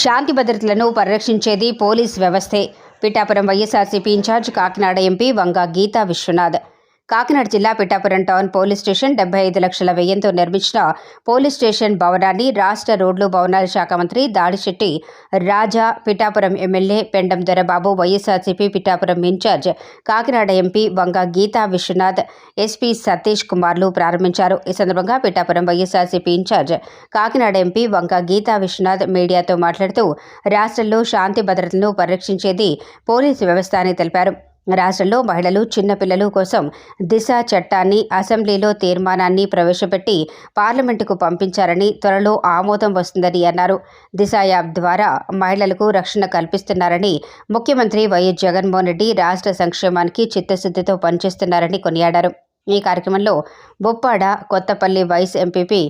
శాంతి భద్రతలను పరిరక్షించేది పోలీస్ వ్యవస్థే. Pithapuram YSRCP in charge Kakinada MP Vanga Geetha Viswanath. Kakinada జిల్లా Pithapuram town police station డెబ్బై ఐదు లక్షల వ్యయంతో నిర్మించిన పోలీస్ స్టేషన్ భవనాన్ని రాష్ట్ర రోడ్లు భవనాల శాఖ మంత్రి Dadisetti Raja Pithapuram MLA Pendem Dorababu YSRCP Pithapuram in charge Kakinada MP Vanga Geetha Viswanath SP Satish కుమార్లు ప్రారంభించారు. ఈ సందర్భంగా Pithapuram YSRCP in charge Kakinada MP Vanga Geetha Viswanath మీడియాతో మాట్లాడుతూ రాష్ట్రంలో శాంతి భద్రతలను పరిరక్షించేది పోలీసు వ్యవస్థ అని తెలిపారు. రాష్ట్రంలో మహిళలు చిన్నపిల్లలు కోసం దిశ చట్టాన్ని అసెంబ్లీలో తీర్మానాన్ని ప్రవేశపెట్టి పార్లమెంటుకు పంపించారని త్వరలో ఆమోదం వస్తుందని అన్నారు. దిశ యాప్ ద్వారా మహిళలకు రక్షణ కల్పిస్తున్నారని ముఖ్యమంత్రి వైఎస్ జగన్మోహన్ రెడ్డి రాష్ట్ర సంక్షేమానికి చిత్తశుద్ధితో పనిచేస్తున్నారని కొనియాడారు. ఈ కార్యక్రమంలో Boppada Kothapalli vice MPP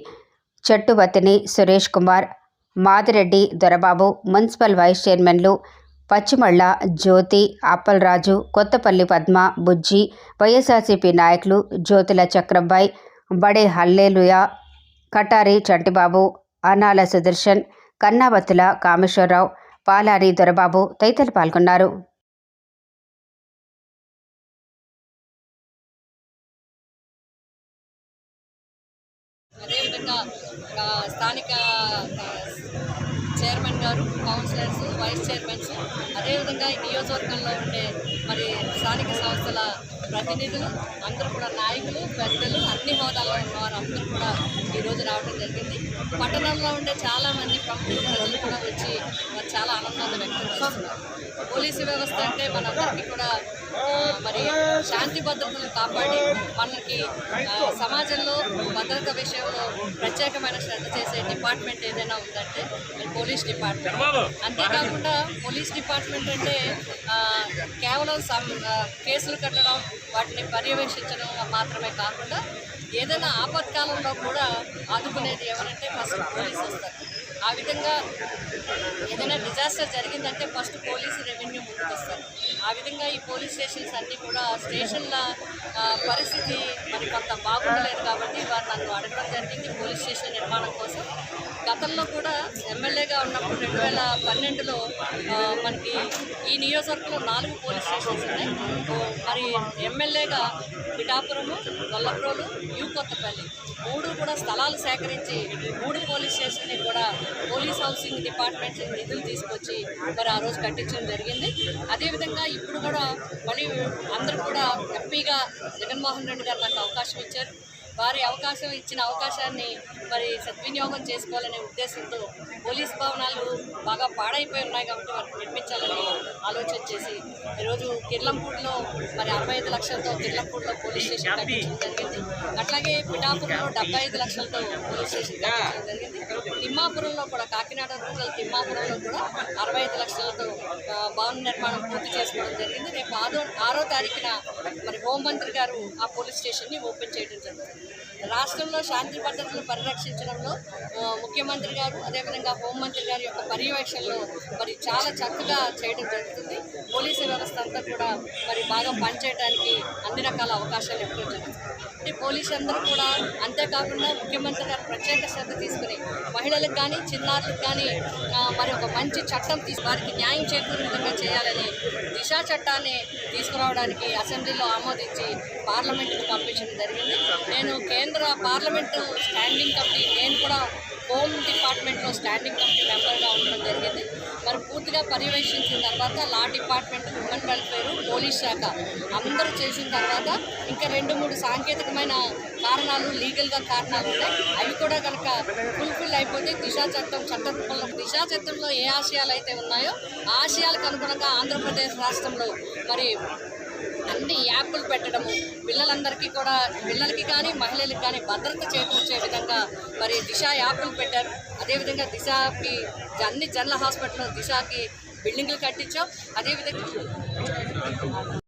Chettuvathini Suresh Kumar Madireddy Dorababu municipal vice చైర్మన్లు పచ్చిమళ్ళ జ్యోతి అప్పలరాజు కొత్తపల్లి పద్మ బుజ్జి వైఎస్ఆర్సీపీ నాయకులు జ్యోతుల చక్రబ్బాయ్ బడే హల్లేలుయ కటారి చంటిబాబు అనాల సుదర్శన్ కన్నాబత్తుల కామేశ్వరరావు పాలారి దొరబాబు తదితరులు పాల్గొన్నారు. అదేవిధంగా స్థానిక చైర్మన్ గారు కౌన్సిలర్స్ వైస్ చైర్మన్స్ అదేవిధంగా ఈ నియోజకవర్గంలో ఉండే మరి స్థానిక సంస్థల ప్రతినిధులు అందరూ కూడా నాయకులు పెద్దలు అన్ని హోదాల్లో ఉన్న వారు అందరూ కూడా ఈరోజు రావడం జరిగింది. పట్టణంలో ఉండే చాలామంది ప్రముఖ ప్రజలు కూడా వచ్చి మరి చాలా ఆనందాన్ని వ్యక్తం చేస్తున్నారు. పోలీసు వ్యవస్థ అంటే మనందరికీ కూడా మరి శాంతి భద్రతలను కాపాడి మనకి సమాజంలో భద్రత విషయంలో ప్రత్యేకమైన శ్రద్ధ చేసే డిపార్ట్మెంట్ ఏదైనా ఉందంటే పోలీస్ డిపార్ట్మెంట్. అంతేకాకుండా పోలీస్ డిపార్ట్మెంట్ అంటే కేవలం సం కేసులు కట్టడం వాటిని పర్యవేక్షించడం మాత్రమే కాకుండా ఏదైనా ఆపత్కాలంలో కూడా ఆదుకునేది ఎవరంటే ఫస్ట్ పోలీస్ వస్తారు. ఆ విధంగా ఏదైనా డిజాస్టర్ జరిగిందంటే ఫస్ట్ పోలీసు రెవెన్యూ ముందుకు వస్తారు ఆ విధంగా ఈ పోలీస్ స్టేషన్స్ అన్నీ కూడా స్టేషన్ల పరిస్థితి మరి కొంత బాగుండలేదు కాబట్టి వారు నన్ను అడగడం జరిగింది పోలీస్ స్టేషన్ నిర్మాణం కోసం. గతంలో కూడా ఎమ్మెల్యేగా ఉన్నప్పుడు రెండు వేల పన్నెండులో మనకి ఈ నియోజకవర్గంలో నాలుగు పోలీస్ స్టేషన్స్ ఉన్నాయి. మరి ఎమ్మెల్యేగా పిఠాపురము గొల్లప్రోలు యూ కొత్తపల్లి మూడు కూడా స్థలాలు సేకరించి మూడు పోలీస్ స్టేషన్ని కూడా పోలీస్ హౌసింగ్ డిపార్ట్మెంట్ నిధులు తీసుకొచ్చి మరి ఆ రోజు కట్టించడం జరిగింది. అదేవిధంగా ఇప్పుడు కూడా మళ్ళీ అందరూ కూడా హ్యాపీగా జగన్మోహన్ రెడ్డి గారు నాకు అవకాశం ఇచ్చారు. వారి అవకాశం ఇచ్చిన అవకాశాన్ని మరి సద్వినియోగం చేసుకోవాలనే ఉద్దేశంతో పోలీస్ భవనాలు బాగా పాడైపోయి ఉన్నాయి కాబట్టి వాటిని నిర్మించాలని ఆలోచన చేసి ఈరోజు కిర్లంపూడిలో మరి అరవై ఐదు లక్షలతో కిర్లంపూడిలో పోలీస్ స్టేషన్ కట్టించడం జరిగింది. అట్లాగే పిఠాపురంలో డెబ్బై ఐదు లక్షలతో పోలీస్ స్టేషన్ కట్టించడం జరిగింది. తిమ్మాపురంలో కూడా కాకినాడ రూరల్ తిమ్మాపురంలో కూడా అరవై ఐదు లక్షలతో భవన నిర్మాణం పూర్తి చేసుకోవడం జరిగింది. రేపు ఆరో ఆరో తారీఖున మరి హోంమంత్రి గారు ఆ పోలీస్ స్టేషన్ని ఓపెన్ చేయడం జరుగుతుంది. రాష్ట్రంలో శాంతి భద్రతలు పరిరక్షించడంలో ముఖ్యమంత్రి గారు అదేవిధంగా హోంమంత్రి గారి యొక్క పర్యవేక్షణలో మరి చాలా చక్కగా చేయడం జరుగుతుంది. పోలీసు వ్యవస్థ అంతా కూడా మరి బాగా పనిచేయడానికి అన్ని రకాల అవకాశాలు ఎప్పుడూ జరుగుతుంది. అంటే పోలీసు అందరూ కూడా అంతేకాకుండా ముఖ్యమంత్రి గారు ప్రత్యేక శ్రద్ధ తీసుకుని మహిళలకు కానీ చిన్నారులకు కానీ మరి ఒక మంచి చట్టం తీసు వారికి న్యాయం చేకూరే విధంగా చేయాలని దిశా చట్టాన్ని తీసుకురావడానికి అసెంబ్లీలో ఆమోదించి పార్లమెంటుకు పంపించడం జరిగింది. నేను కేంద్ర పార్లమెంటు స్టాండింగ్ కాబట్టి నేను కూడా హోమ్ డిపార్ట్మెంట్లో స్టాండింగ్ కమిటీ మెంబర్గా ఉండడం జరిగింది. మరి పూర్తిగా పర్యవేక్షించిన తర్వాత law department women welfare police శాఖ అందరూ చేసిన తర్వాత ఇంకా రెండు మూడు సాంకేతికమైన కారణాలు లీగల్గా కారణాలు ఉన్నాయి. అవి కూడా కనుక ఫుల్ఫిల్ అయిపోతే దిశా చట్టం చట్ట రూపంలో దిశా చట్టంలో ఏ ఆశయాలు అయితే ఉన్నాయో ఆశయాలకు అనుగుణంగా ఆంధ్రప్రదేశ్ రాష్ట్రంలో మరి అన్ని యాప్లు పెట్టడము పిల్లలందరికీ కూడా పిల్లలకి కానీ మహిళలకు కానీ భద్రత చేకూర్చే విధంగా మరి దిశ యాప్లు పెట్టారు. అదేవిధంగా దిశకి అన్ని జనరల్ హాస్పిటల్ దిశకి బిల్డింగ్లు కట్టించాం. అదేవిధంగా